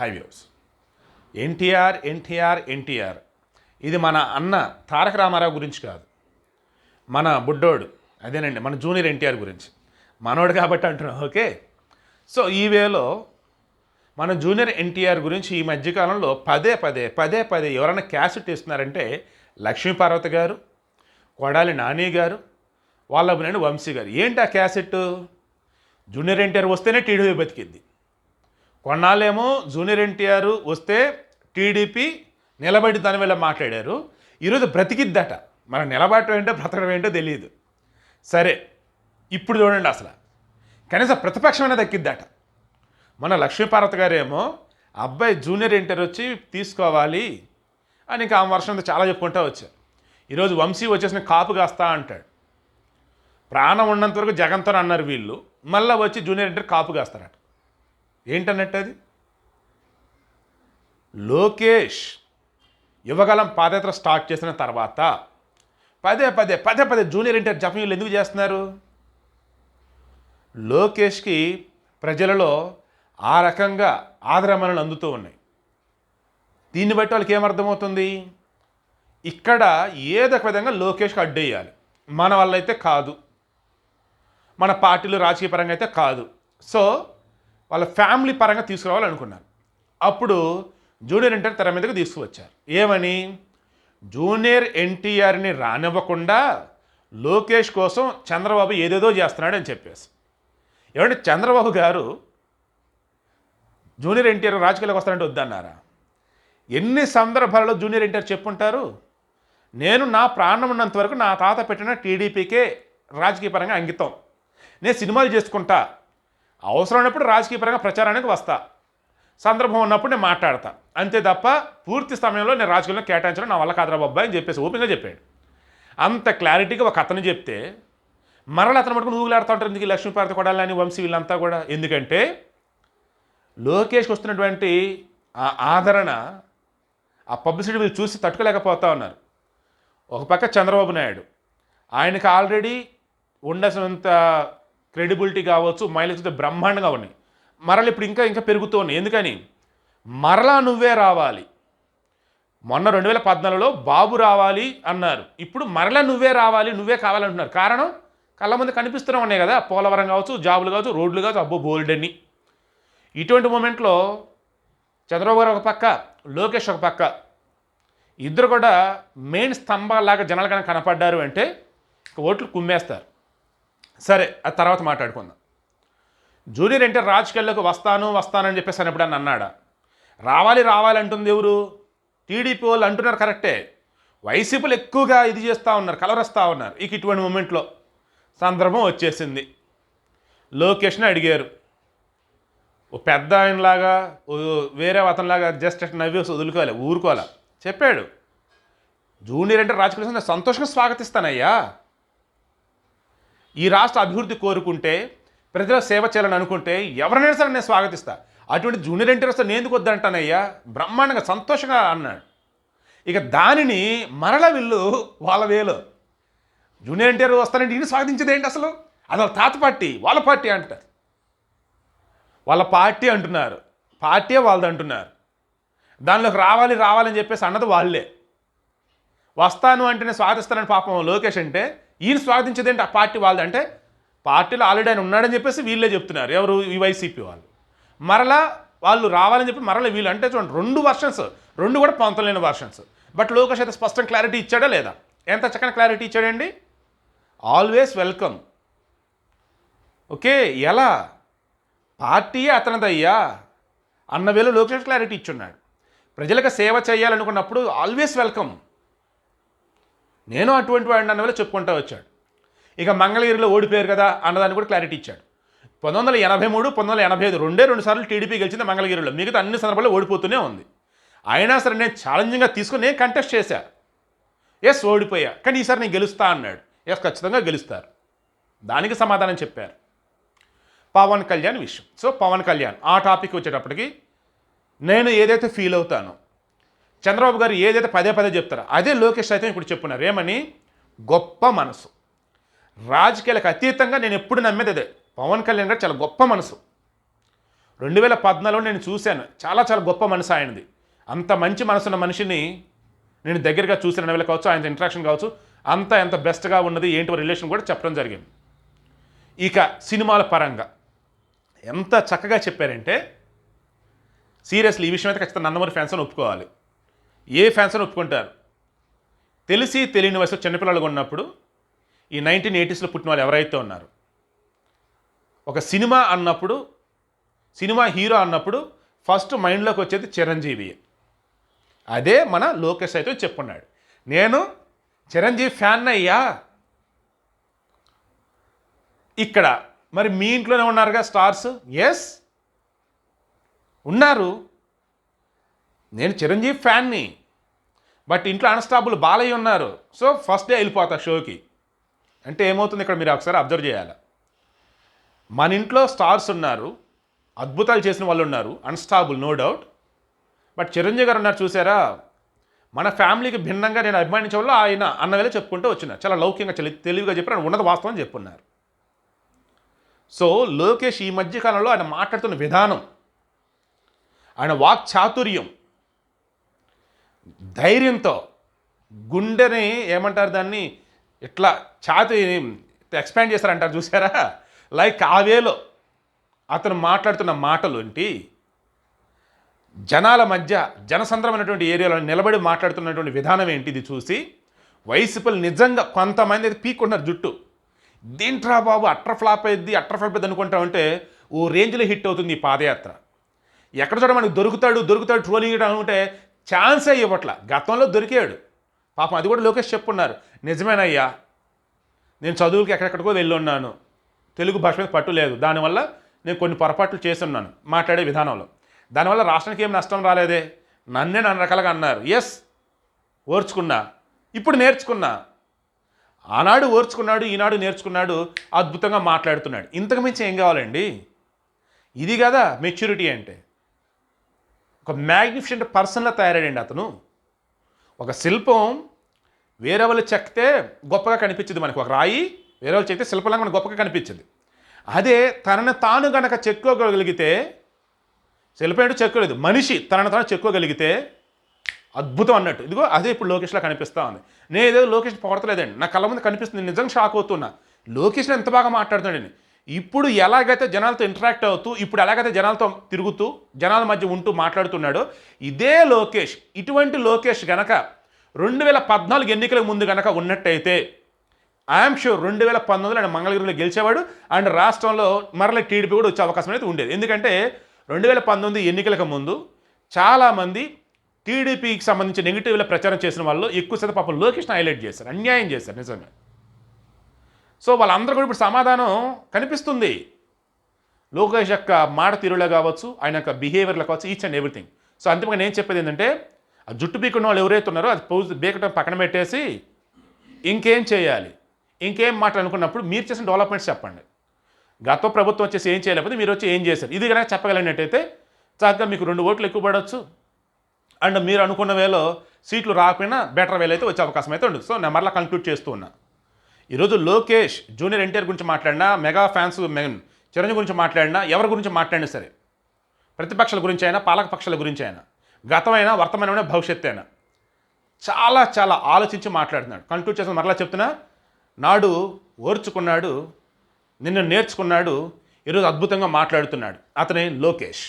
Hi views NTR NTR NTR. ఇది మన అన్న తారక రామారావు గురించి కాదు. మన బుడ్డోడు అదేనండి మన జూనియర్ ఎన్టీఆర్ గురించి. మనోడు కాబట్టి అంటున్నాం ఓకే? సో ఈ వేలో మన జూనియర్ ఎన్టీఆర్ గురించి ఈ మధ్యకాలంలో పదే పదే పదే పదే ఎవరైనా క్యాసెట్ ఇస్తున్నారంటే లక్ష్మీపార్వతి గారు కొడాలి నాని గారు వాళ్ళ వంశీ గారు. ఏంటి ఆ క్యాసెట్ జూనియర్ ఎన్టీఆర్ వస్తేనే టీడీపీ బతికింది. కొన్నాళ్ళేమో జూనియర్ ఎన్టీఆర్ వస్తే టీడీపీ నిలబడి దాని వల్ల మాట్లాడారు. ఈరోజు బ్రతికిద్దట. మన నిలబడటం ఏంటో బ్రతకడం ఏంటో తెలియదు. సరే ఇప్పుడు చూడండి అసలు. కనీసం ప్రతిపక్షమైనా దక్కిద్దట. మన లక్ష్మీపార్వతి గారేమో అబ్బాయి జూనియర్ ఇంటర్ వచ్చి తీసుకోవాలి అని ఇంకా ఆమె వర్షంతో చాలా చెప్పుకుంటూ వచ్చారు. ఈరోజు వంశీ వచ్చేసిన కాపు కాస్తా అంటాడు. ప్రాణం ఉన్నంత వరకు జగన్తో అన్నారు వీళ్ళు. మళ్ళీ వచ్చి జూనియర్ ఇంటర్ కాపు కాస్తారట. ఏంటన్నట్టు అది లోకేష్ యువగలం పాదయాత్ర స్టార్ట్ చేసిన తర్వాత పదే పదే పదే పదే జూనియర్ ఇంటర్ జపనీయులు ఎందుకు చేస్తున్నారు? లోకేష్కి ప్రజలలో ఆ రకంగా ఆదరమణలు అందుతూ ఉన్నాయి. దీన్ని బట్టి వాళ్ళకి ఏమర్థమవుతుంది ఇక్కడ ఏదో ఒక విధంగా లోకేష్కి అడ్డేయాలి. మన వల్ల అయితే కాదు. మన పార్టీలు రాజకీయ పరంగా అయితే కాదు. సో వాళ్ళ ఫ్యామిలీ పరంగా తీసుకురావాలనుకున్నారు. అప్పుడు జూనియర్ ఎన్టీఆర్ తెర మీదకు తీసుకువచ్చారు. ఏమని? జూనియర్ ఎన్టీఆర్ని రానివ్వకుండా లోకేష్ కోసం చంద్రబాబు ఏదేదో చేస్తున్నాడు అని చెప్పేసి. ఏమంటే చంద్రబాబు గారు జూనియర్ ఎన్టీఆర్ రాజకీయాలకు వస్తారంటే వద్దన్నారా? ఎన్ని సందర్భాలలో జూనియర్ ఎన్టీఆర్ చెప్పుంటారు? నేను నా ప్రాణం ఉన్నంత వరకు నా తాత పెట్టిన టీడీపీకే రాజకీయ పరంగా అంకితం. నేను సినిమాలు చేసుకుంటా. అవసరమైనప్పుడు రాజకీయ పరంగా ప్రచారానికి వస్తా. సందర్భం ఉన్నప్పుడు నేను మాట్లాడతా. అంతే తప్ప పూర్తి సమయంలో నేను రాజకీయంలో కేటాయించడం నా వల్ల కాదురా బాబాయ్ అని చెప్పేసి ఓపెన్గా చెప్పాడు. అంత క్లారిటీగా ఒక అతను చెప్తే మరల అతను మటుకు ఊగులాడుతూ ఉంటారు ఎందుకు ఈ లక్ష్మీపార్వతి కొడాలని వంశీ వీళ్ళంతా కూడా? ఎందుకంటే లోకేష్కి వస్తున్నటువంటి ఆ ఆదరణ ఆ పబ్లిసిటీ వీళ్ళు చూసి తట్టుకోలేకపోతా ఉన్నారు. ఒక పక్క చంద్రబాబు నాయుడు. ఆయనకి ఆల్రెడీ ఉండాల్సినంత క్రెడిబిలిటీ కావచ్చు మైలేజ్ అయితే బ్రహ్మాండంగా ఉన్నాయి. మరల ఇప్పుడు ఇంకా ఇంకా పెరుగుతూ ఉన్నాయి. ఎందుకని? మరలా నువ్వే రావాలి. మొన్న రెండు వేల పద్నాలుగులో బాబు రావాలి అన్నారు. ఇప్పుడు మరలా నువ్వే రావాలి నువ్వే కావాలంటున్నారు. కారణం? కళ్ళ ముందు కనిపిస్తూనే ఉన్నాయి కదా. పోలవరం కావచ్చు జాబులు కావచ్చు రోడ్లు కావచ్చు. అబ్బో బోల్డ్ అని ఇటువంటి మూమెంట్లో చంద్రబాబు గారు ఒక పక్క లోకేష్ ఒక పక్క. ఇద్దరు కూడా మెయిన్ స్తంభాలాగా జనాలు కనుక కనపడ్డారు అంటే ఓట్లు కుమ్మేస్తారు. సరే ఆ తర్వాత మాట్లాడుకుందాం. జూనియర్ అంటే రాజకీయాల్లోకి వస్తాను వస్తానని చెప్పేసి అని ఎప్పుడన్నా అన్నాడా? రావాలి రావాలి అంటుంది ఎవరు? టీడీపీ వాళ్ళు అంటున్నారు కరెక్టే. వైసీపీలు ఎక్కువగా ఇది చేస్తూ ఉన్నారు కలవరస్తూ ఉన్నారు ఇక ఇటువంటి మూమెంట్లో. సందర్భం వచ్చేసింది. లోకేష్ని అడిగారు. ఓ పెద్ద ఆయనలాగా ఓ వేరే అతనిలాగా జస్ట్ నవ్వేసి వదులుకోవాలి ఊరుకోవాలి? చెప్పాడు. జూనియర్ అంటే రాజకీయ సంతోషంగా స్వాగతిస్తానయ్యా. ఈ రాష్ట్ర అభివృద్ధి కోరుకుంటే ప్రజల సేవ చేయాలని అనుకుంటే ఎవరినైనా సరే నేను స్వాగతిస్తా. అటువంటి జూనియర్ ఎన్టీఆర్ వస్తే నేను ఎందుకు వద్దంటానయ్యా? బ్రహ్మాండంగా సంతోషంగా అన్నాడు. ఇక దానిని మరల వీళ్ళు వాళ్ళ వేలు. జూనియర్ ఎన్టీఆర్ వస్తానంటే ఈయన స్వాగతించేది ఏంటి అసలు? అది వాళ్ళ తాత పార్టీ వాళ్ళ పార్టీ అంటారు. వాళ్ళ పార్టీ అంటున్నారు. పార్టీ వాళ్ళది అంటున్నారు. దానిలోకి రావాలి రావాలని చెప్పేసి అన్నది వాళ్ళే. వస్తాను అంటేనే స్వాగతిస్తానని పాపం లోకేష్ అంటే ఈయన స్వాగతించేది ఏంటి ఆ పార్టీ వాళ్ళది? అంటే పార్టీలో ఆల్రెడీ ఆయన ఉన్నాడని చెప్పేసి వీళ్ళే చెప్తున్నారు. ఎవరు? ఈ వైసీపీ వాళ్ళు. మరలా వాళ్ళు రావాలని చెప్పి మరలా వీళ్ళు అంటే చూడండి రెండు వర్షన్స్. రెండు కూడా పొంతలేని వర్షన్స్. బట్ లోకేష్ అయితే స్పష్టం క్లారిటీ ఇచ్చాడా లేదా? ఎంత చక్కని క్లారిటీ ఇచ్చాడండి? Always welcome. ఓకే ఎలా? పార్టీయే అతనిదయ్యా? అన్న వేళ లోకేష్ క్లారిటీ ఇచ్చున్నాడు. ప్రజలకు సేవ చేయాలనుకున్నప్పుడు ఆల్వేస్ వెల్కమ్. నేను అటువంటి వాడిని అన్న వేళ చెప్పుకుంటూ వచ్చాడు. ఇక మంగళగిరిలో ఓడిపోయారు కదా అన్నదాన్ని కూడా క్లారిటీ ఇచ్చాడు. పంతొమ్మిది వందల ఎనభై మూడు పంతొమ్మిది వందల ఎనభై ఐదు రెండే రెండు సార్లు టీడీపీ గెలిచింది మంగళగిరిలో. మిగతా అన్ని సందర్భాల్లో ఓడిపోతూనే ఉంది. అయినా సరే నేను ఛాలెంజింగ్గా తీసుకుని నేను కంటెస్ట్ చేశా. ఎస్ ఓడిపోయా. కానీ ఈసారి నేను గెలుస్తా అన్నాడు. ఎస్ ఖచ్చితంగా గెలుస్తారు. దానికి సమాధానం చెప్పారు. పవన్ కళ్యాణ్ విషయం. సో పవన్ కళ్యాణ్ ఆ టాపిక్ వచ్చేటప్పటికి నేను ఏదైతే ఫీల్ అవుతానో చంద్రబాబు గారు ఏదైతే పదే పదే చెప్తారో అదే లోకేష్ అయితే ఇప్పుడు చెప్పున్నారు. ఏమని? గొప్ప మనసు. రాజకీయాలకు అతీతంగా నేను ఎప్పుడు నమ్మేది అదే. పవన్ కళ్యాణ్ గారు చాలా గొప్ప మనసు. రెండు వేల పద్నాలుగులో నేను చూశాను. చాలా చాలా గొప్ప మనసు ఆయనది. అంత మంచి మనసున్న మనిషిని నేను దగ్గరగా చూసిన రెండు వేల కావచ్చు ఆయన ఇంట్రాక్షన్ కావచ్చు అంత ఎంత బెస్ట్గా ఉన్నది ఏంటి రిలేషన్ కూడా చెప్పడం జరిగింది. ఇక సినిమాల పరంగా ఎంత చక్కగా చెప్పారంటే సీరియస్లీ ఈ విషయం అయితే ఖచ్చితంగా నందమూరి ఫ్యాన్స్ అని ఒప్పుకోవాలి. ఏ ఫ్యాన్స్ అని ఒప్పుకుంటారు. తెలిసి తెలియని వయసులో చిన్నపిల్లలుగా ఉన్నప్పుడు ఈ నైన్టీన్ ఎయిటీస్లో పుట్టిన వాళ్ళు ఎవరైతే ఉన్నారు. ఒక సినిమా అన్నప్పుడు సినిమా హీరో అన్నప్పుడు ఫస్ట్ మైండ్లోకి వచ్చేది చిరంజీవి అదే మన లోకేష్ అయితే చెప్పున్నాడు. నేను చిరంజీవి ఫ్యాన్ అయ్యా. ఇక్కడ మరి మీ ఇంట్లోనే ఉన్నారుగా స్టార్స్ ఎస్ ఉన్నారు. నేను చిరంజీవి ఫ్యాన్ని. బట్ ఇంట్లో అన్స్టాపుల్ బాలయ్య ఉన్నారు. సో ఫస్ట్ డే వెళ్ళిపోతా షోకి. అంటే ఏమవుతుంది ఇక్కడ మీరు ఒకసారి అబ్జర్వ్ చేయాలి. మన ఇంట్లో స్టార్స్ ఉన్నారు. అద్భుతాలు చేసిన వాళ్ళు ఉన్నారు. Unstable no doubt. But Chiranjeevi గారు ఉన్నారు చూసారా? మన ఫ్యామిలీకి భిన్నంగా నేను అభిమానించే వాళ్ళు ఆయన అన్నవేళ చెప్పుకుంటూ వచ్చిన. చాలా లౌక్యంగా చాలా తెలివిగా చెప్పి ఆయన ఉన్నది వాస్తవం చెప్పున్నారు. సో లోకేష్ ఈ మధ్య కాలంలో ఆయన మాట్లాడుతున్న విధానం ఆయన వాక్ చాతుర్యం ధైర్యంతో గుండెని ఏమంటారు దాన్ని? ఇట్లా ఛాతి ఎక్స్పాండ్ చేస్తారంటారు చూసారా లైక్ ఆవేలో అతను మాట్లాడుతున్న మాటలు ఏంటి? జనాల మధ్య జనసంద్రమైనటువంటి ఏరియాలో నిలబడి మాట్లాడుతున్నటువంటి విధానం ఏంటి ఇది చూసి వైసీపీలు నిజంగా కొంతమంది అయితే పీక్కున్నారు జుట్టు. దీంట్రా బాబు అట్ర ఫ్లాప్ అయింది అట్ర ఫ్లాప్ అయింది అనుకుంటా ఉంటే ఓ రేంజ్లో హిట్ అవుతుంది ఈ పాదయాత్ర. ఎక్కడ చూడ మనకు దొరుకుతాడు దొరుకుతాడు ట్రోలింగ్ అనుకుంటే ఛాన్సే ఇవ్వట్ల. గతంలో దొరికాడు. పాపం అది కూడా లోకేష్ చెప్పున్నారు. నిజమేనయ్యా నేను చదువులకి ఎక్కడెక్కడికో వెళ్ళి ఉన్నాను తెలుగు భాష మీద పట్టు లేదు. దానివల్ల నేను కొన్ని పొరపాట్లు చేస్తున్నాను. మాట్లాడే విధానంలో. దానివల్ల రాష్ట్రానికి ఏం నష్టం రాలేదే? నన్నే నన్ను రకాలుగా అన్నారు. ఎస్ ఓర్చుకున్నా. ఇప్పుడు నేర్చుకున్నా. ఆనాడు ఓర్చుకున్నాడు ఈనాడు నేర్చుకున్నాడు అద్భుతంగా మాట్లాడుతున్నాడు. ఇంతకు మించి ఏం కావాలండి? ఇది కదా మెచ్యూరిటీ అంటే. ఒక మ్యాగ్నిఫిషెంట్ పర్సన్లా తయారాడండి అతను. ఒక శిల్పం వేరే వాళ్ళు చెక్తే గొప్పగా కనిపించింది మనకు. ఒక రాయి వేరే వాళ్ళు చెక్కితే శిల్పంలాగా మనకు గొప్పగా కనిపించింది. అదే తనను తాను గనక చెక్కోగలిగితే శిల్పం ఏంటో చెక్కలేదు మనిషి తనను తాను చెక్కోగలిగితే అద్భుతం అన్నట్టు. ఇదిగో అదే ఇప్పుడు లోకేష్లో కనిపిస్తా ఉంది. నేను ఏదో లోకేష్ పొగడతలేదండి. నా కళ్ళ ముందు కనిపిస్తుంది. నిజంగా షాక్ అవుతున్నా. లోకేష్ని ఎంత బాగా మాట్లాడుతున్నాడండి. ఇప్పుడు ఎలాగైతే జనాలతో ఇంటరాక్ట్ అవుతూ ఇప్పుడు ఎలాగైతే జనాలతో తిరుగుతూ జనాల మధ్య ఉంటూ మాట్లాడుతున్నాడో ఇదే లోకేష్. ఇటువంటి లోకేష్ గనక రెండు వేల పద్నాలుగు ఎన్నికల ముందు గనక ఉన్నట్టయితే ఐఎమ్ షూర్ రెండు వేల పంతొమ్మిదిలో ఆయన మంగళగిరిలో గెలిచేవాడు అండ్ రాష్ట్రంలో మరల టీడీపీ కూడా వచ్చే అవకాశం అయితే ఉండేది. ఎందుకంటే రెండు వేల పంతొమ్మిది ఎన్నికలకు ముందు చాలామంది టీడీపీకి సంబంధించి నెగిటివ్లో ప్రచారం చేసిన వాళ్ళు ఎక్కువ శాతం పాపం లోకేష్ని హైలైట్ చేశారు అన్యాయం చేశారు నిజంగా సో వాళ్ళందరూ కూడా ఇప్పుడు సమాధానం కనిపిస్తుంది. లోకేష్ యొక్క మాట తీరులో కావచ్చు ఆయన యొక్క బిహేవియర్లో కావచ్చు ఈచ్ అండ్ ఎవ్రీథింగ్ సో అంతిమంగా నేను చెప్పేది ఏంటంటే ఆ జుట్టు పీకున్న వాళ్ళు ఎవరైతే ఉన్నారో అది పౌజ్ బీకటం పక్కన పెట్టేసి ఇంకేం చేయాలి? ఇంకేం మాట అనుకున్నప్పుడు మీరు చేసిన డెవలప్మెంట్స్ చెప్పండి. గత ప్రభుత్వం వచ్చేసి ఏం చేయలేకపోతే మీరు వచ్చి ఏం చేశారు? ఇది కనుక చెప్పగలిగినట్టయితే చక్కగా మీకు రెండు ఓట్లు ఎక్కువ పడవచ్చు అండ్ మీరు అనుకున్న వేలో సీట్లు రాకపోయినా బెటర్ వేలు అయితే వచ్చే అవకాశం అయితే ఉండదు. సో నేను మరలా కంక్లూడ్ చేస్తూ ఉన్నా. ఈరోజు లోకేష్ జూనియర్ ఎన్టీఆర్ గురించి మాట్లాడినా మెగా ఫ్యాన్స్ మెయిన్ చిరంజీవి గురించి మాట్లాడినా ఎవరి గురించి మాట్లాడినా సరే ప్రతిపక్షాల గురించి అయినా పాలక పక్షాల గురించి అయినా గతమైనా వర్తమానమైన భవిష్యత్తు అయినా చాలా చాలా ఆలోచించి మాట్లాడుతున్నాడు. కంక్లూడ్ చేసిన మరలా చెప్తున్నా నాడు ఓర్చుకున్నాడు నిన్ను నేర్చుకున్నాడు ఈరోజు అద్భుతంగా మాట్లాడుతున్నాడు అతనే లోకేష్.